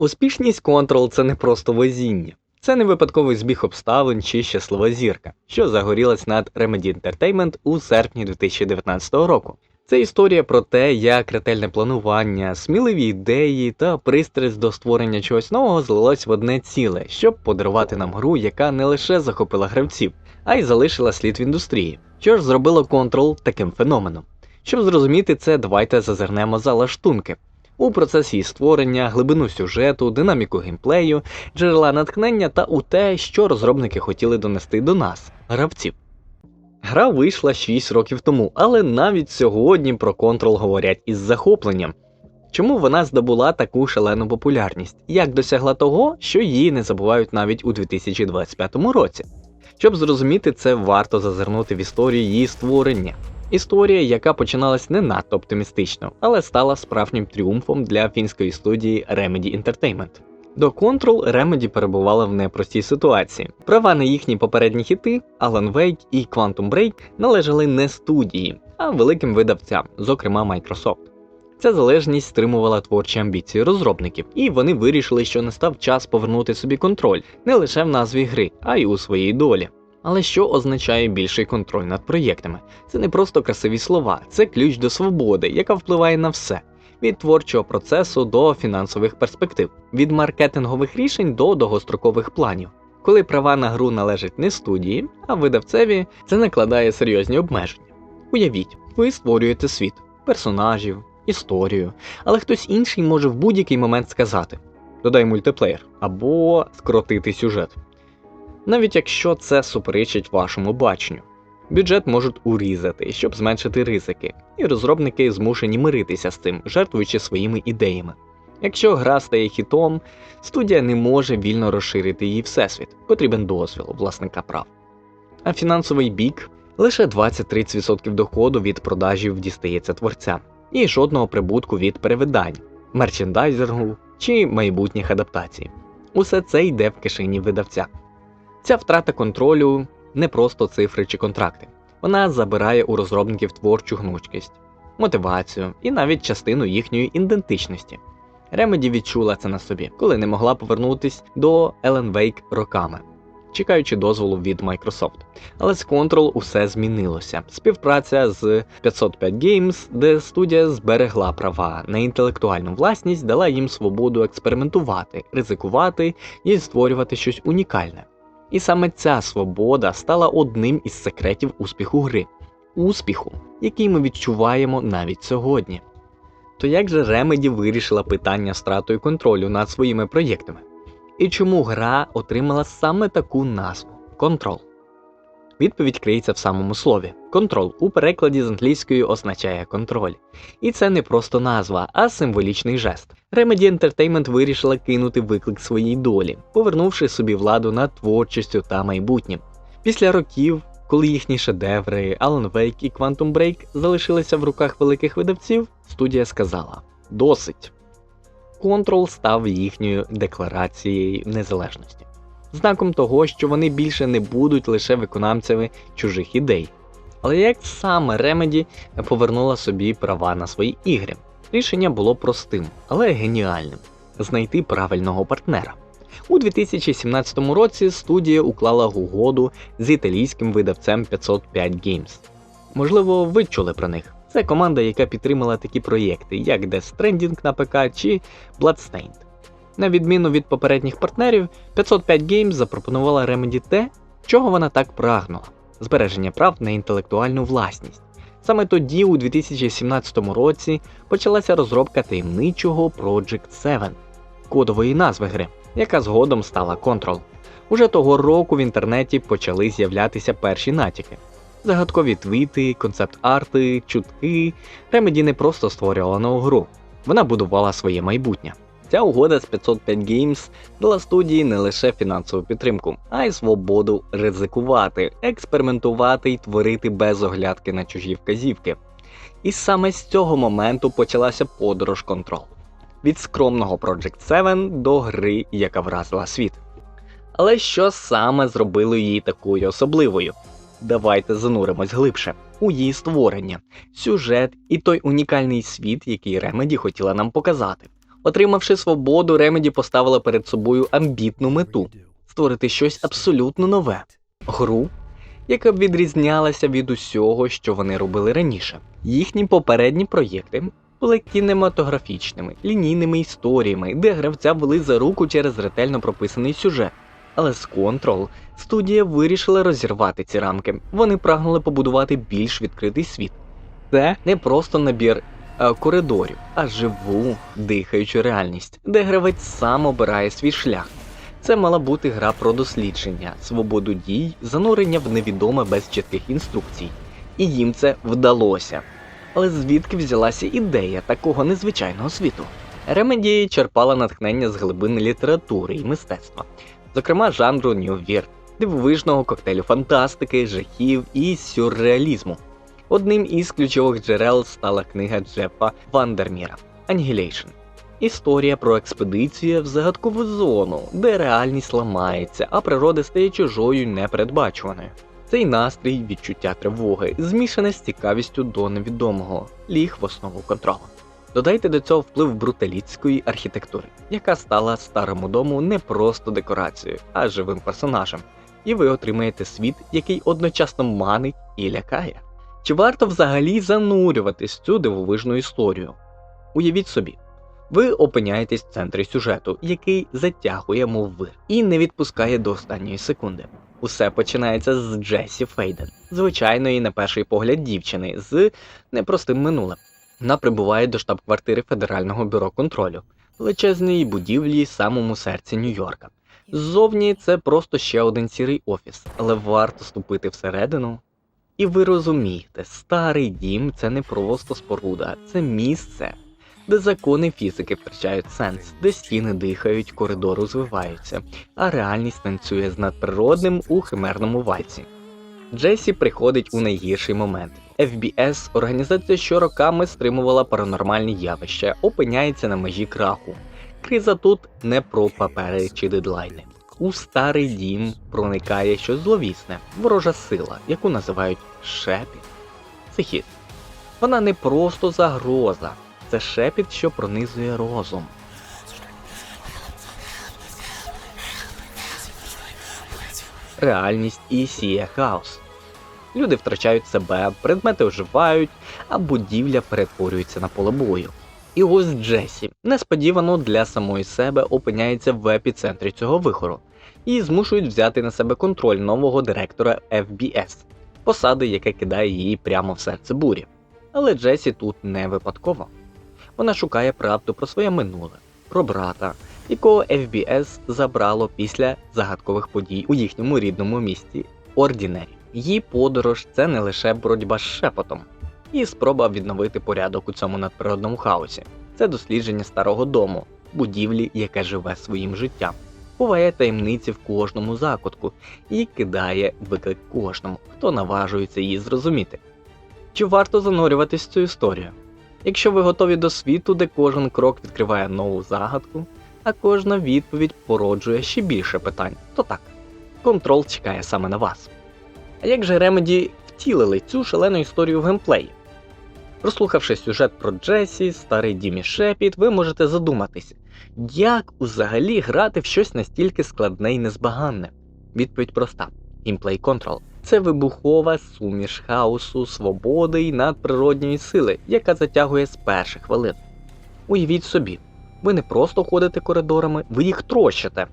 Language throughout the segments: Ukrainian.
Успішність Control це не просто везіння. Це не випадковий збіг обставин чи щаслива зірка, що загорілась над Remedy Entertainment у серпні 2019 року. Це історія про те, як ретельне планування, сміливі ідеї та пристрасть до створення чогось нового злилось в одне ціле, щоб подарувати нам гру, яка не лише захопила гравців, а й залишила слід в індустрії. Що ж зробило Control таким феноменом? Щоб зрозуміти це, давайте зазирнемо за лаштунки. У процесі її створення, глибину сюжету, динаміку геймплею, джерела натхнення та у те, що розробники хотіли донести до нас, гравців. Гра вийшла 6 років тому, але навіть сьогодні про Control говорять із захопленням. Чому вона здобула таку шалену популярність? Як досягла того, що її не забувають навіть у 2025 році? Щоб зрозуміти це, варто зазирнути в історію її створення. Історія, яка починалась не надто оптимістично, але стала справжнім тріумфом для фінської студії Remedy Entertainment. До Control Remedy перебувала в непростій ситуації. Права на їхні попередні хіти Alan Wake і Quantum Break належали не студії, а великим видавцям, зокрема Microsoft. Ця залежність стримувала творчі амбіції розробників, і вони вирішили, що настав час повернути собі контроль не лише в назві гри, а й у своїй долі. Але що означає більший контроль над проєктами? Це не просто красиві слова, це ключ до свободи, яка впливає на все. Від творчого процесу до фінансових перспектив, від маркетингових рішень до довгострокових планів. Коли права на гру належать не студії, а видавцеві, це накладає серйозні обмеження. Уявіть, ви створюєте світ, персонажів, історію, але хтось інший може в будь-який момент сказати: додай мультиплеєр або скоротити сюжет. Навіть якщо це суперечить вашому баченню. Бюджет можуть урізати, щоб зменшити ризики, і розробники змушені миритися з цим, жертвуючи своїми ідеями. Якщо гра стає хітом, студія не може вільно розширити її всесвіт, потрібен дозвіл власника прав. А фінансовий бік лише 20-30% доходу від продажів дістається творцям, і жодного прибутку від перевидань, мерчендайзингу чи майбутніх адаптацій. Усе це йде в кишені видавця. Ця втрата контролю не просто цифри чи контракти. Вона забирає у розробників творчу гнучкість, мотивацію і навіть частину їхньої ідентичності. Remedy відчула це на собі, коли не могла повернутись до Alan Wake роками, чекаючи дозволу від Microsoft. Але з Control усе змінилося. Співпраця з 505 Games, де студія зберегла права на інтелектуальну власність, дала їм свободу експериментувати, ризикувати і створювати щось унікальне. І саме ця свобода стала одним із секретів успіху гри, успіху, який ми відчуваємо навіть сьогодні. То як же Remedy вирішила питання стратою контролю над своїми проєктами? І чому гра отримала саме таку назву Control? Відповідь криється в самому слові. Контрол у перекладі з англійської означає контроль. І це не просто назва, а символічний жест. Remedy Entertainment вирішила кинути виклик своїй долі, повернувши собі владу над творчістю та майбутнім. Після років, коли їхні шедеври Alan Wake і Quantum Break залишилися в руках великих видавців, студія сказала: досить. Control став їхньою декларацією незалежності знаком того, що вони більше не будуть лише виконавцями чужих ідей. Але як саме Remedy повернула собі права на свої ігри? Рішення було простим, але геніальним знайти правильного партнера. У 2017 році студія уклала угоду з італійським видавцем 505 Games. Можливо, ви чули про них. Це команда, яка підтримала такі проєкти, як Death Stranding на ПК чи Bloodstained. На відміну від попередніх партнерів, 505 Games запропонувала Remedy те, чого вона так прагнула збереження прав на інтелектуальну власність. Саме тоді, у 2017 році, почалася розробка таємничого Project 7, кодової назви гри, яка згодом стала Control. Уже того року в інтернеті почали з'являтися перші натяки. Загадкові твіти, концепт-арти, чутки. Remedy не просто створювала нову гру, вона будувала своє майбутнє. Ця угода з 505 Games дала студії не лише фінансову підтримку, а й свободу ризикувати, експериментувати і творити без оглядки на чужі вказівки. І саме з цього моменту почалася подорож контрол від скромного Project 7 до гри, яка вразила світ. Але що саме зробило її такою особливою? Давайте зануримось глибше у її створення, сюжет і той унікальний світ, який Remedy хотіла нам показати. Отримавши свободу, Ремеді поставила перед собою амбітну мету створити щось абсолютно нове гру, яка б відрізнялася від усього, що вони робили раніше. Їхні попередні проєкти були кінематографічними, лінійними історіями, де гравця вели за руку через ретельно прописаний сюжет. Але з Control студія вирішила розірвати ці рамки. Вони прагнули побудувати більш відкритий світ. Це не просто набір коридорів, а живу, дихаючу реальність, де гравець сам обирає свій шлях. Це мала бути гра про дослідження, свободу дій, занурення в невідоме без чітких інструкцій. І їм це вдалося. Але звідки взялася ідея такого незвичайного світу? Ремеді черпала натхнення з глибин літератури і мистецтва, зокрема жанру Нью-Вір, дивовижного коктейлю фантастики, жахів і сюрреалізму. Одним із ключових джерел стала книга Джефа Вандерміра Annihilation. Історія про експедицію в загадкову зону, де реальність ламається, а природа стає чужою непередбачуваною. Цей настрій, відчуття тривоги, змішане з цікавістю до невідомого, ліг в основу контролу. Додайте до цього вплив бруталіцької архітектури, яка стала старому дому не просто декорацією, а живим персонажем, і ви отримаєте світ, який одночасно манить і лякає. Чи варто взагалі занурюватись в цю дивовижну історію? Уявіть собі, ви опиняєтесь в центрі сюжету, який затягує, мов вир, і не відпускає до останньої секунди. Усе починається з Джесі Фейден, звичайної, на перший погляд, дівчини з непростим минулим. Вона прибуває до штаб-квартири Федерального бюро контролю, величезної будівлі самому серці Нью-Йорка. Ззовні це просто ще один сірий офіс, але варто ступити всередину. І ви розумієте, старий дім це не просто споруда, це місце, де закони фізики втрачають сенс, де стіни дихають, коридори звиваються, а реальність танцює з надприродним у химерному вальці. Джесі приходить у найгірший момент. FBS, організація, що роками стримувала паранормальні явища, опиняється на межі краху. Криза тут не про папери чи дедлайни. У старий дім проникає щось зловісне, ворожа сила, яку називають шепіт. Це хід. Вона не просто загроза, це шепіт, що пронизує розум. Реальність і сіє хаос. Люди втрачають себе, предмети оживають, а будівля перетворюється на поле бою. І ось Джесі несподівано для самої себе опиняється в епіцентрі цього вихору і змушують взяти на себе контроль нового директора FBS, посади, яка кидає її прямо в серце бурі. Але Джесі тут не випадково. Вона шукає правду про своє минуле, про брата, якого FBS забрало після загадкових подій у їхньому рідному місті Ордінері. Її подорож це не лише боротьба з шепотом, і спроба відновити порядок у цьому надприродному хаосі. Це дослідження старого дому, будівлі, яка живе своїм життям, ховає таємниці в кожному закутку і кидає виклик кожному, хто наважується її зрозуміти. Чи варто занурюватись в цю історію? Якщо ви готові до світу, де кожен крок відкриває нову загадку, а кожна відповідь породжує ще більше питань, то так, контрол чекає саме на вас. А як же Ремеді втілили цю шалену історію в геймплеї? Прослухавши сюжет про Джесі, старий Дімі Шепіт, ви можете задуматися, як взагалі грати в щось настільки складне і незбаганне? Відповідь проста: Gameplay Control це вибухова суміш хаосу, свободи і надприродньої сили, яка затягує з перших хвилин. Уявіть собі, ви не просто ходите коридорами, ви їх трощите.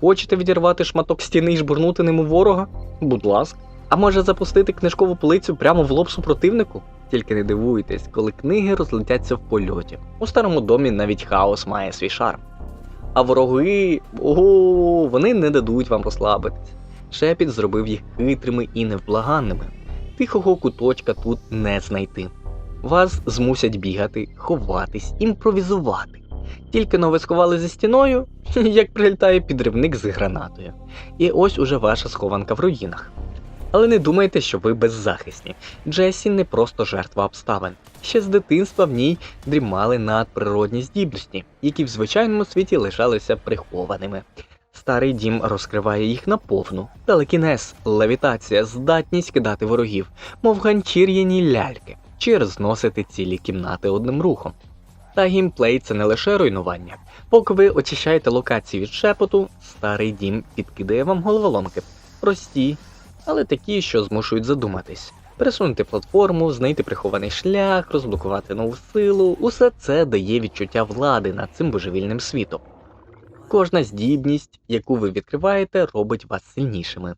Хочете відірвати шматок стіни і жбурнути ним у ворога? Будь ласка. А може запустити книжкову полицю прямо в лоб супротивнику? Тільки не дивуйтесь, коли книги розлетяться в польоті. У старому домі навіть хаос має свій шарм. А вороги, ого, вони не дадуть вам розслабитись. Шепіт зробив їх хитрими і невблаганними. Тихого куточка тут не знайти. Вас змусять бігати, ховатись, імпровізувати. Тільки но ви сховали за стіною, як прилітає підривник з гранатою. І ось уже ваша схованка в руїнах. Але не думайте, що ви беззахисні. Джесі не просто жертва обставин. Ще з дитинства в ній дрімали надприродні здібності, які в звичайному світі лишалися прихованими. Старий дім розкриває їх наповну. Телекінез, левітація, здатність кидати ворогів, мов ганчір'яні ляльки, чи розносити цілі кімнати одним рухом. Та геймплей це не лише руйнування. Поки ви очищаєте локації від шепоту, старий дім підкидає вам головоломки. Прості, але такі, що змушують задуматись. Пересунути платформу, знайти прихований шлях, розблокувати нову силу усе це дає відчуття влади над цим божевільним світом. Кожна здібність, яку ви відкриваєте, робить вас сильнішими,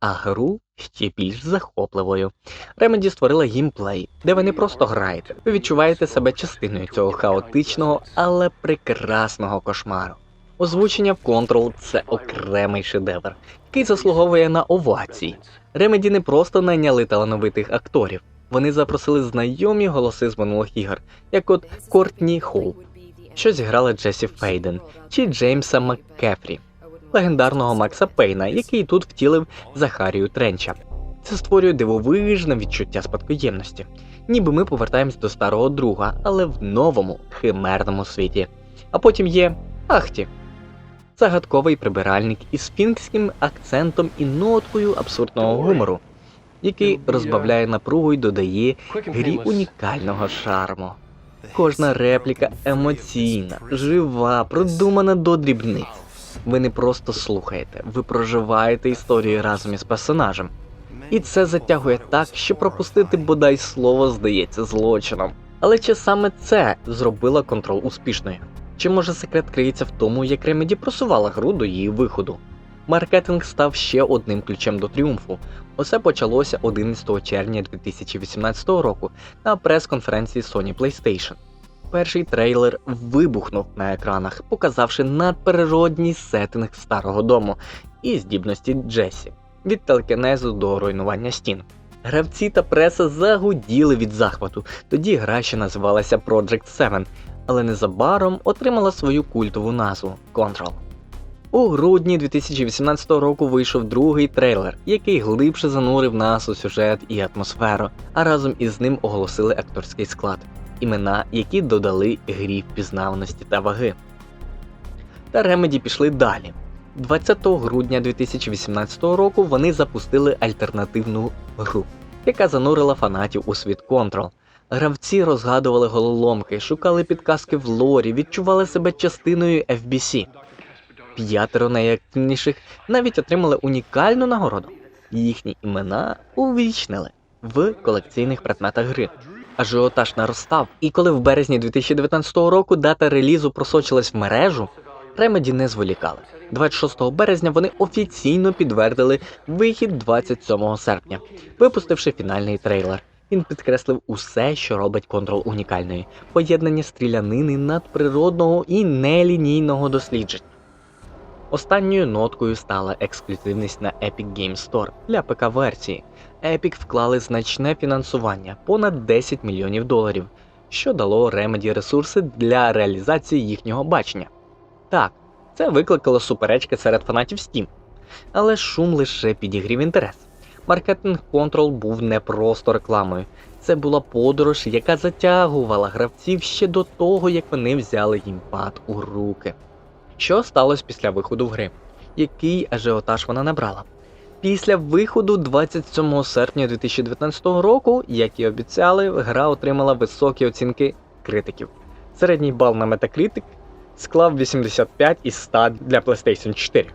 а гру ще більш захопливою. Remedy створила геймплей, де ви не просто граєте, ви відчуваєте себе частиною цього хаотичного, але прекрасного кошмару. Озвучення в Control – це окремий шедевр, який заслуговує на овації. Remedy не просто найняли талановитих акторів, вони запросили знайомі голоси з минулих ігор, як от Кортні Холл, що зіграла Джесі Фейден, чи Джеймса МакКефрі, легендарного Макса Пейна, який тут втілив Захарію Тренча. Це створює дивовижне відчуття спадкоємності, ніби ми повертаємось до старого друга, але в новому химерному світі. А потім є Ахті. Загадковий прибиральник із фінкським акцентом і ноткою абсурдного гумору, який розбавляє напругу і додає грі унікального шарму. Кожна репліка емоційна, жива, продумана до дрібниць. Ви не просто слухаєте, ви проживаєте історію разом із персонажем. І це затягує так, що пропустити бодай слово здається злочином. Але чи саме це зробило контрол успішною? Чи може секрет криється в тому, як Remedy просувала гру до її виходу? Маркетинг став ще одним ключем до тріумфу. Усе почалося 11 червня 2018 року на прес-конференції Sony PlayStation. Перший трейлер вибухнув на екранах, показавши надприродній сеттинг старого дому і здібності Джесі від телекінезу до руйнування стін. Гравці та преса загуділи від захвату, тоді гра ще називалася Project 7, але незабаром отримала свою культову назву Control. У грудні 2018 року вийшов другий трейлер, який глибше занурив нас у сюжет і атмосферу, а разом із ним оголосили акторський склад, імена, які додали грі впізнаваності та ваги. Та Remedy пішли далі. 20 грудня 2018 року вони запустили альтернативну гру, яка занурила фанатів у світ Control. Гравці розгадували головоломки, шукали підказки в лорі, відчували себе частиною FBC. П'ятеро найактивніших навіть отримали унікальну нагороду. Їхні імена увічнили в колекційних предметах гри. Ажіотаж наростав, і коли в березні 2019 року дата релізу просочилась в мережу, Remedy не зволікали. 26 березня вони офіційно підтвердили вихід 27 серпня, випустивши фінальний трейлер. Він підкреслив усе, що робить Control унікальною: поєднання стрілянини надприродного і нелінійного дослідження. Останньою ноткою стала ексклюзивність на Epic Games Store для ПК-версії. Epic вклали значне фінансування понад 10 мільйонів доларів, що дало Remedy ресурси для реалізації їхнього бачення. Так, це викликало суперечки серед фанатів Steam, але шум лише підігрів інтерес. Маркетинг Control був не просто рекламою, це була подорож, яка затягувала гравців ще до того, як вони взяли геймпад у руки. Що сталося після виходу в гри? Який ажіотаж вона набрала? Після виходу 27 серпня 2019 року, як і обіцяли, гра отримала високі оцінки критиків. Середній бал на Metacritic склав 85 із 100 для PlayStation 4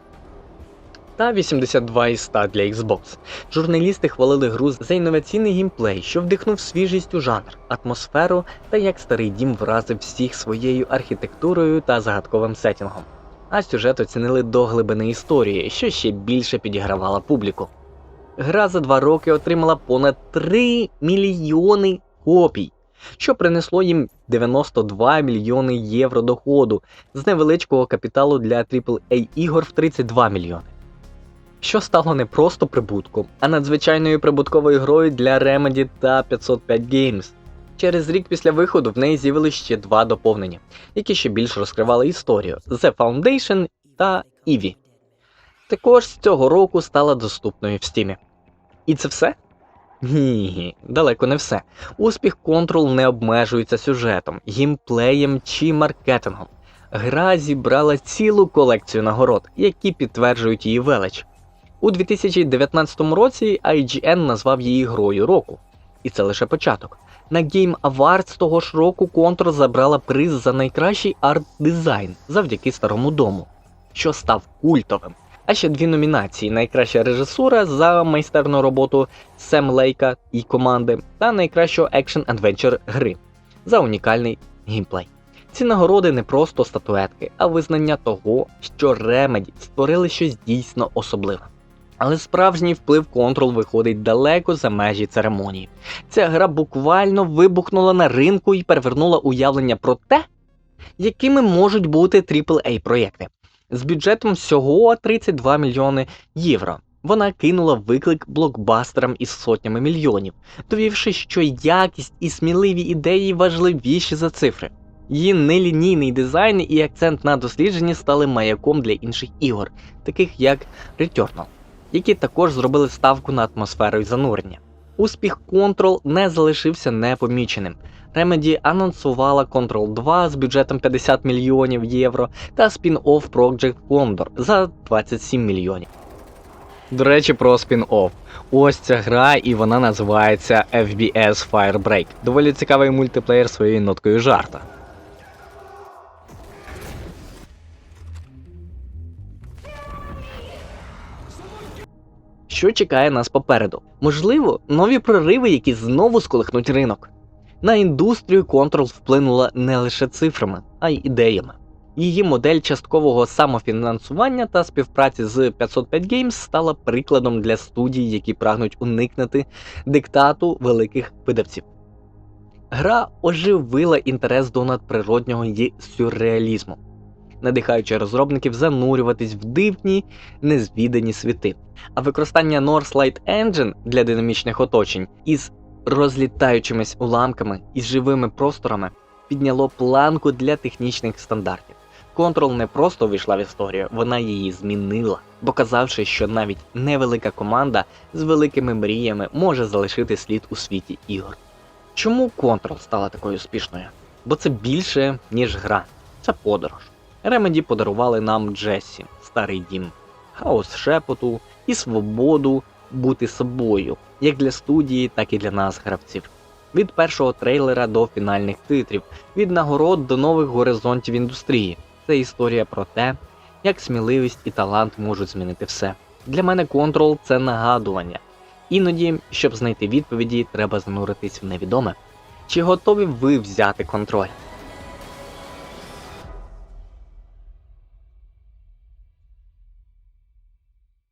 та 82 із 100 для Xbox. Журналісти хвалили гру за інноваційний геймплей, що вдихнув свіжість у жанр, атмосферу та як старий дім вразив всіх своєю архітектурою та загадковим сетінгом. А сюжет оцінили до глибини історії, що ще більше підігравала публіку. Гра за два роки отримала понад 3 мільйони копій, що принесло їм 92 мільйони євро доходу з невеличкого капіталу для AAA ігор в 32 мільйони. Що стало не просто прибутком, а надзвичайною прибутковою грою для Remedy та 505 Games. Через рік після виходу в неї з'явилися ще два доповнення, які ще більш розкривали історію The Foundation та Eevee. Також з цього року стала доступною в Steam. І це все? Ні, далеко не все. Успіх Control не обмежується сюжетом, геймплеєм чи маркетингом. Гра зібрала цілу колекцію нагород, які підтверджують її велич. У 2019 році IGN назвав її грою року. І це лише початок. На Game Awards того ж року Control забрала приз за найкращий арт-дизайн завдяки старому дому, що став культовим. А ще дві номінації: найкраща режисура за майстерну роботу Сем Лейка і команди, та найкращого екшн-адвенчер гри за унікальний геймплей. Ці нагороди не просто статуетки, а визнання того, що Remedy створили щось дійсно особливе. Але справжній вплив Control виходить далеко за межі церемонії. Ця гра буквально вибухнула на ринку і перевернула уявлення про те, якими можуть бути AAA проєкти. З бюджетом всього 32 мільйони євро. Вона кинула виклик блокбастерам із сотнями мільйонів, довівши, що якість і сміливі ідеї важливіші за цифри. Її нелінійний дизайн і акцент на дослідженні стали маяком для інших ігор, таких як Returnal, які також зробили ставку на атмосферу і занурення. Успіх Control не залишився непоміченим. Remedy анонсувала Control 2 з бюджетом 50 мільйонів євро та спін-офф Project Condor за 27 мільйонів. До речі, про спін-офф. Ось ця гра, і вона називається FBS Firebreak. Доволі цікавий мультиплеєр своєю ноткою жарта. Що чекає нас попереду? Можливо, нові прориви, які знову сколихнуть ринок. На індустрію Control вплинула не лише цифрами, а й ідеями. Її модель часткового самофінансування та співпраці з 505 Games стала прикладом для студій, які прагнуть уникнути диктату великих видавців. Гра оживила інтерес до надприроднього і сюрреалізму, надихаючи розробників занурюватись в дивні, незвідані світи. А використання Northlight Engine для динамічних оточень із розлітаючимись уламками і живими просторами підняло планку для технічних стандартів. Control не просто вийшла в історію, вона її змінила, показавши, що навіть невелика команда з великими мріями може залишити слід у світі ігор. Чому Control стала такою успішною? Бо це більше, ніж гра, це подорож. Remedy подарували нам Джессі, старий дім, хаос шепоту і свободу бути собою, як для студії, так і для нас, гравців. Від першого трейлера до фінальних титрів, від нагород до нових горизонтів індустрії. Це історія про те, як сміливість і талант можуть змінити все. Для мене Control – це нагадування. Іноді, щоб знайти відповіді, треба зануритись в невідоме. Чи готові ви взяти контроль?